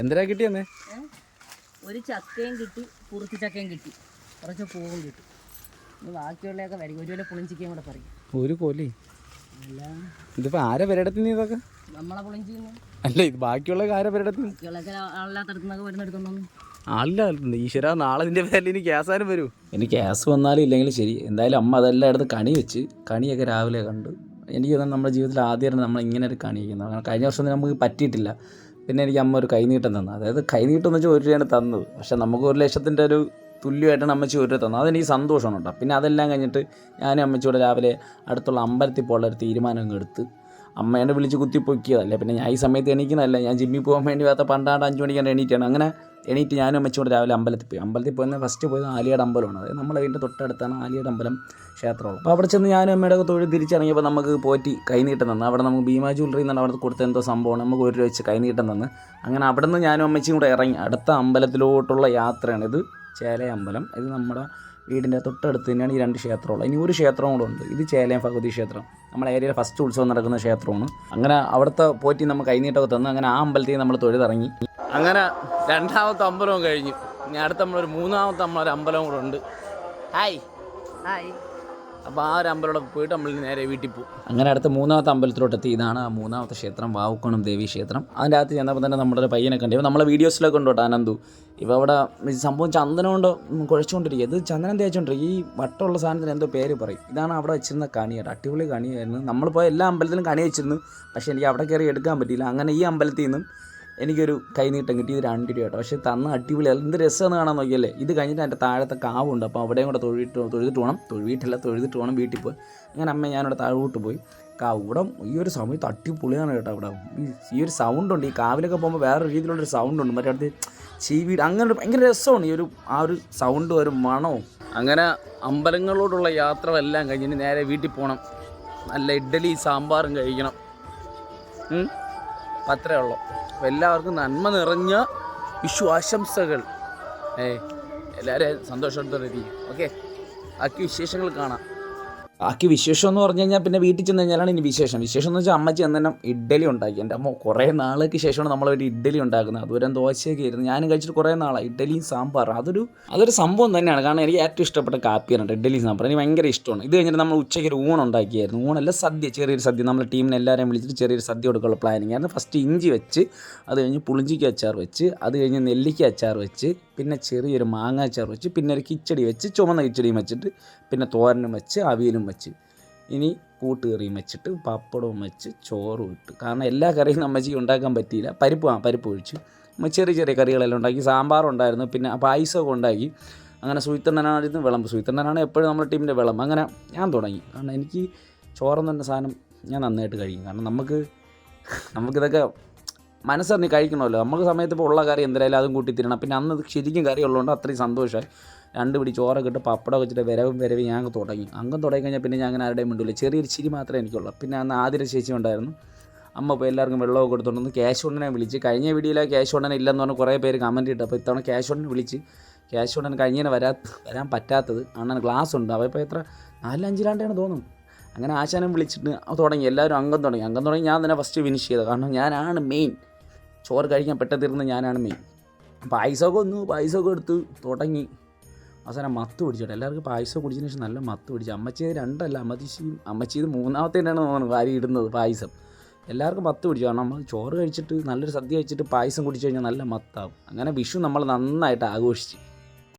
എന്തിനാ കിട്ടിയെന്നേ ഒരു ചക്കയും കിട്ടി കുറുത്തി ചക്കയും കിട്ടി. കുറച്ച് പൂവും കിട്ടി. ഇനി ബാക്കിയുള്ളതൊക്കെ വരും ഒരു വില പുളിഞ്ചിക്കയും കൂടെ പറയും ഒരു കോലി. അല്ല. ഇതിപ്പോ ആരെ പെരടത്തിന് ഇതൊക്കെ? നമ്മളെ പുളിഞ്ചിന്ന് അല്ല ഇത് ബാക്കിയുള്ള ആരെ പെരടത്തിന് ബാക്കിയുള്ളതൊക്കെ ആളില്ലാത്തടത്തുനിന്നൊക്കെ വരുന്നെടുക്കുന്നു അല്ല ഈശ്വര നാളെ നിന്റെ പേരിൽ ഇനി ഗ്യാസാനും വരൂ. ഇനി ഗ്യാസ് വന്നാലും ഇല്ലെങ്കിലും ശരി. എന്തായാലും അമ്മ അതെല്ലാം എടുത്ത് കണി വെച്ച് കണിയൊക്കെ രാവിലെ കണ്ടു. എനിക്ക് തോന്നുന്നു നമ്മുടെ ജീവിതത്തിൽ ആദ്യമായിട്ട് നമ്മൾ ഇങ്ങനെ ഒരു കണി വയ്ക്കുന്നത് കാരണം കഴിഞ്ഞ വർഷം നമുക്ക് പറ്റിയിട്ടില്ല. പിന്നെ എനിക്ക് അമ്മ ഒരു കൈനീട്ടം തന്നു. അതായത് കൈനീട്ടം എന്ന് വെച്ചാൽ ഒരു രൂപയാണ് തന്നത്. പക്ഷേ നമുക്ക് ഒരു ലക്ഷത്തിന്റെ ഒരു തുല്യമായിട്ടാണ് അമ്മച്ചി ഒരു തന്നത്. അതെനിക്ക് സന്തോഷമാണ് കേട്ടോ. പിന്നെ അതെല്ലാം കഴിഞ്ഞിട്ട് ഞാനും അമ്മച്ചിയോടെ രാവിലെ അടുത്തുള്ള അമ്പലത്തിൽ പോകാനുള്ള ഒരു തീരുമാനം എടുത്ത് അമ്മേനെ വിളിച്ച് കുത്തിപ്പൊക്കിയതല്ലേ. പിന്നെ ഞാൻ ഈ സമയത്ത് എണീക്കുന്നതല്ല. ഞാൻ ജിമ്മിൽ പോകാൻ വേണ്ടി വേത്ത പണ്ടാണ്ട് അഞ്ച് മണിക്കാണ് എണീറ്റാണ്. അങ്ങനെ എണീറ്റ് ഞാനും അമ്മച്ചോട് രാവിലെ അമ്പലത്തിൽ പോയി. അമ്പലത്തിൽ പോയി ഫസ്റ്റ് പോയത് ആലിയുടെ അമ്പലമാണ്. അതായത് നമ്മളെ വീടിന്റെ തൊട്ടടുത്താണ് ആലിയുടെ അമ്പലം ക്ഷേത്രമുള്ളത്. അപ്പോൾ അവിടെ ചെന്ന് ഞാനും അമ്മയുടെ ഒക്കെ തൊഴിൽ തിരിച്ചിറങ്ങിയപ്പോൾ നമുക്ക് പോറ്റി കൈനീട്ടം തന്നു. അവിടെ നമുക്ക് ഭീമാ ജ്വല്ലറി എന്നാണ് അവിടെ കൊടുത്ത എന്തോ സംഭവമാണ്. നമുക്ക് ഒരു രൂപ വെച്ച് കൈനീട്ടം തന്ന്. അങ്ങനെ അവിടെ നിന്ന് ഞാനും അമ്മച്ചിയും കൂടെ ഇറങ്ങി. അടുത്ത അമ്പലത്തിലോട്ടുള്ള യാത്രയാണ് ഇത്. ചേല അമ്പലം. ഇത് നമ്മുടെ വീടിന്റെ തൊട്ടടുത്ത് തന്നെയാണ് ഈ രണ്ട് ക്ഷേത്രമുള്ളത്. ഇനി ഒരു ക്ഷേത്രവും കൂടെ ഉണ്ട്. ഇത് ചേലയം ഭഗവതി ക്ഷേത്രം. നമ്മുടെ ഏരിയയിലെ ഫസ്റ്റ് ഉത്സവം നടക്കുന്ന ക്ഷേത്രമാണ്. അങ്ങനെ അവിടുത്തെ പോറ്റി നമുക്ക് കൈനീട്ടമൊക്കെ തന്നു. അങ്ങനെ ആ അമ്പലത്തിൽ നമ്മൾ തൊഴുതിറങ്ങി. അങ്ങനെ രണ്ടാമത്തെ അമ്പലവും കഴിഞ്ഞു. ഇനി അടുത്ത നമ്മളൊരു മൂന്നാമത്തെ നമ്മളൊരു അമ്പലവും കൂടെ ഉണ്ട്. ഹായ്. ഹായ്. അപ്പോൾ ആ ഒരു അമ്പലത്തോടെ പോയിട്ട് നമ്മൾ നേരെ വീട്ടിൽ പോകും. അങ്ങനെ അടുത്ത മൂന്നാമത്തെ അമ്പലത്തിലോട്ട് എത്തി. ഇതാണ് ആ മൂന്നാമത്തെ ക്ഷേത്രം വാവുക്കോണം ദേവി ക്ഷേത്രം. അതിന്റെ അകത്ത് ചെന്നപ്പോൾ തന്നെ നമ്മുടെ ഒരു പയ്യനെ കണ്ടു. ഇവ നമ്മളെ വീഡിയോസിലൊക്കെ ഉണ്ട് കേട്ടോ അനന്തു. ഇപ്പോൾ അവിടെ സംഭവം ചന്ദനം കൊണ്ട് കുഴച്ചുകൊണ്ടിരിക്കുക. ഇത് ചന്ദനം തേച്ചുകൊണ്ടിരിക്കും ഈ വട്ടമുള്ള സാധനത്തിന് എന്തോ പേര് പറയും. ഇതാണ് അവിടെ വെച്ചിരുന്ന കണി കേട്ടോ. അടിപൊളി കണിയായിരുന്നു. നമ്മൾ പോയ എല്ലാ അമ്പലത്തിലും കണി വെച്ചിരുന്നു. പക്ഷേ എനിക്ക് അവിടെ കയറി എടുക്കാൻ പറ്റിയില്ല. അങ്ങനെ ഈ അമ്പലത്തിൽ നിന്നും എനിക്കൊരു കൈനീട്ടം കിട്ടി. ഇത് രണ്ട് രൂപ കേട്ടോ പക്ഷേ തന്ന അടിപൊളി എന്ത് രസമെന്ന് കാണാൻ നോക്കിയല്ലേ? ഇത് കഴിഞ്ഞിട്ട് എന്റെ താഴത്തെ കാവുണ്ട്. അപ്പോൾ അവിടെയും കൂടെ തൊഴുതിട്ട് തൊഴുതിട്ട് വേണം തൊഴുതിയിട്ടില്ല തൊഴുതിട്ട് വേണം വീട്ടിൽ പോയി. അങ്ങനെ അമ്മ ഞാനിവിടെ താഴോട്ട് പോയി. ഇവിടെ ഈ ഒരു സമയത്ത് അടിപൊളിയാണ് കേട്ടോ അവിടെ. ഈ- ഒരു സൗണ്ട് ഉണ്ട്. ഈ കാവിലൊക്കെ പോകുമ്പോൾ വേറെ രീതിയിലുള്ളൊരു സൗണ്ട് ഉണ്ട്. മറ്റേ അടുത്ത് ചീവീട് അങ്ങനെ ഒരു ഭയങ്കര രസമാണ് ഈ ഒരു ആ ഒരു സൗണ്ട് ഒരു മണവും. അങ്ങനെ അമ്പലങ്ങളോടുള്ള യാത്ര എല്ലാം കഴിഞ്ഞിട്ട് നേരെ വീട്ടിൽ പോകണം. നല്ല ഇഡ്ഡലി സാമ്പാറും കഴിക്കണം. അത്രേ ഉള്ളൂ. അപ്പം എല്ലാവർക്കും നന്മ നിറഞ്ഞ വിഷു ആശംസകൾ. ഏ എല്ലാവരെയും സന്തോഷത്തോടെ ഓക്കെ ബാക്കി വിശേഷങ്ങൾ കാണാം. ബാക്കി വിശേഷം എന്ന് പറഞ്ഞു കഴിഞ്ഞാൽ പിന്നെ വീട്ടിൽ ചെന്ന് കഴിഞ്ഞാലാണ് ഇനി വിശേഷം. വിശേഷം എന്ന് വെച്ചാൽ അമ്മച്ചി അന്നേരം ഇഡ്ഡലി ഉണ്ടാക്കി. എന്റെ അമ്മ കുറേ നാളേക്ക് ശേഷമാണ് നമ്മളൊരു ഇഡ്ഡലി ഉണ്ടാക്കുന്നത്. അതുവരെ ദോശയൊക്കെ ആയിരുന്നു. ഞാനും കഴിച്ചിട്ട് കുറേ നാളായി. ഇഡ്ഡലിയും സാമ്പാർ അതൊരു അതൊരു സംഭവം തന്നെയാണ്. കാരണം എനിക്ക് ഏറ്റവും ഇഷ്ടപ്പെട്ട കാപ്പിയാണ് ഇഡ്ഡലി സാമ്പാർ എനിക്ക് ഭയങ്കര ഇഷ്ടമാണ്. ഇത് കഴിഞ്ഞിട്ട് നമ്മൾ ഉച്ചയ്ക്ക് ഒരു ഊണ് ഉണ്ടാക്കിയായിരുന്നു. ഊണല്ല സദ്യ. ചെറിയൊരു സദ്യ. നമ്മൾ ടീമിനെ എല്ലാവരെയും വിളിച്ചിട്ട് ചെറിയൊരു സദ്യ കൊടുക്കാനുള്ള പ്ലാനിങ് ആയിരുന്നു. ഫസ്റ്റ് ഇഞ്ചി വെച്ച് അത് കഴിഞ്ഞ് പുളിഞ്ചിക്ക് അച്ചാർ വെച്ച് അത് കഴിഞ്ഞ് നെല്ലിക്ക അച്ചാർ വെച്ച് പിന്നെ ചെറിയൊരു മാങ്ങ അച്ചാർ വെച്ച് പിന്നെ ഒരു കിച്ചടി വെച്ച് ചുമന്ന കിച്ചടിയും വെച്ചിട്ട് പിന്നെ തോരനും വെച്ച് അവിയലും വെച്ച്. ഇനി കൂട്ടുകറിയും വെച്ചിട്ട് പപ്പടവും വെച്ച് ചോറും ഇട്ട്. കാരണം എല്ലാ കറിയും അമ്മച്ചിക്ക് ഉണ്ടാക്കാൻ പറ്റിയില്ല. പരിപ്പ് ആ പരിപ്പ് ഒഴിച്ച്. ചെറിയ ചെറിയ കറികളെല്ലാം ഉണ്ടാക്കി. സാമ്പാറുണ്ടായിരുന്നു പിന്നെ പായസമൊക്കെ ഉണ്ടാക്കി. അങ്ങനെ സുയിത്തണ്ണനായിരുന്നു വിളമ്പ്. സുയിത്തണ്ണനാണ് എപ്പോഴും നമ്മുടെ ടീമിന്റെ വിളമ്പ്. അങ്ങനെ ഞാൻ തുടങ്ങി. കാരണം എനിക്ക് ചോറെന്ന് പറഞ്ഞ സാധനം ഞാൻ നന്നായിട്ട് കഴിക്കും. കാരണം നമുക്ക് നമുക്കിതൊക്കെ മനസ്സറിഞ്ഞ് കഴിക്കണമല്ലോ. നമുക്ക് സമയത്ത് ഇപ്പോൾ ഉള്ള കറി എന്തായാലും അതും കൂട്ടി തരണം പിന്നെ അന്ന് ശരിക്കും കറി ഉള്ളതുകൊണ്ട് അത്രയും സന്തോഷമായി രണ്ട് പിടി ചോറൊക്കെ ഇട്ട് പപ്പടം വെച്ചിട്ട് വിരവും വരവും ഞാൻ തുടങ്ങി. അംഗം തുടങ്ങി കഴിഞ്ഞാൽ പിന്നെ ഞാൻ അങ്ങനെ ആരുടെയും മിണ്ടില്ല ചെറിയൊരു ചിരി മാത്രമേ എനിക്കുള്ളൂ. പിന്നെ അന്ന് ആതിര ചേച്ചി ഉണ്ടായിരുന്നു. അമ്മ ഇപ്പോൾ എല്ലാവർക്കും വെള്ളമൊക്കെ കൊടുത്തുകൊണ്ടിരുന്നു ക്യാഷ് ഉണ്ടനെ വിളിച്ച്. കഴിഞ്ഞ വീഡിയോയിലെ ക്യാഷ് ഉണ്ടനെ ഇല്ലെന്ന് പറഞ്ഞ് കുറേ പേര് കമന്റ് ഇട്ടു. അപ്പോൾ ഇത്തവണ ക്യാഷ് ഉണ്ടെന്ന് വിളിച്ച്. ക്യാഷ് കൊണ്ടൻ കഴിഞ്ഞതിന് വരാ വരാൻ പറ്റാത്തത്. അണ്ണൻ ഗ്ലാസ് ഉണ്ട്. അവ ഇപ്പോൾ എത്ര? നാലഞ്ചിലാണ്ടാണ് തോന്നുന്നു. അങ്ങനെ ആശാനം വിളിച്ചിട്ട് തുടങ്ങി. എല്ലാവരും അംഗം തുടങ്ങി. അംഗം തുടങ്ങി ഞാൻ തന്നെ ഫസ്റ്റ് ഫിനിഷ് ചെയ്തത്. കാരണം ഞാനാണ് മെയിൻ ചോറ് കഴിക്കാൻ പെട്ടെന്ന് തീർന്ന് ഞാനാണ് മെയിൻ പായസമൊക്കെ വന്നു. പായസമൊക്കെ എടുത്ത് തുടങ്ങി. അവസാനം മത്ത് പിടിച്ചോട്ടെ എല്ലാവർക്കും പായസം കുടിച്ചതിന് ശേഷം നല്ല മത്ത് പിടിച്ചു. അമ്മച്ചിയത് രണ്ടല്ല അമ്മച്ചി അമ്മച്ചിയത് മൂന്നാമത്തേനാണ് തോന്നുന്നത് വാരി ഇടുന്നത് പായസം. എല്ലാവർക്കും മത്ത് പിടിച്ചു. കാരണം നമ്മൾ ചോറ് കഴിച്ചിട്ട് നല്ലൊരു സദ്യ കഴിച്ചിട്ട് പായസം കുടിച്ചു കഴിഞ്ഞാൽ നല്ല മത്താവും. അങ്ങനെ വിഷു നമ്മൾ നന്നായിട്ട് ആഘോഷിച്ച്.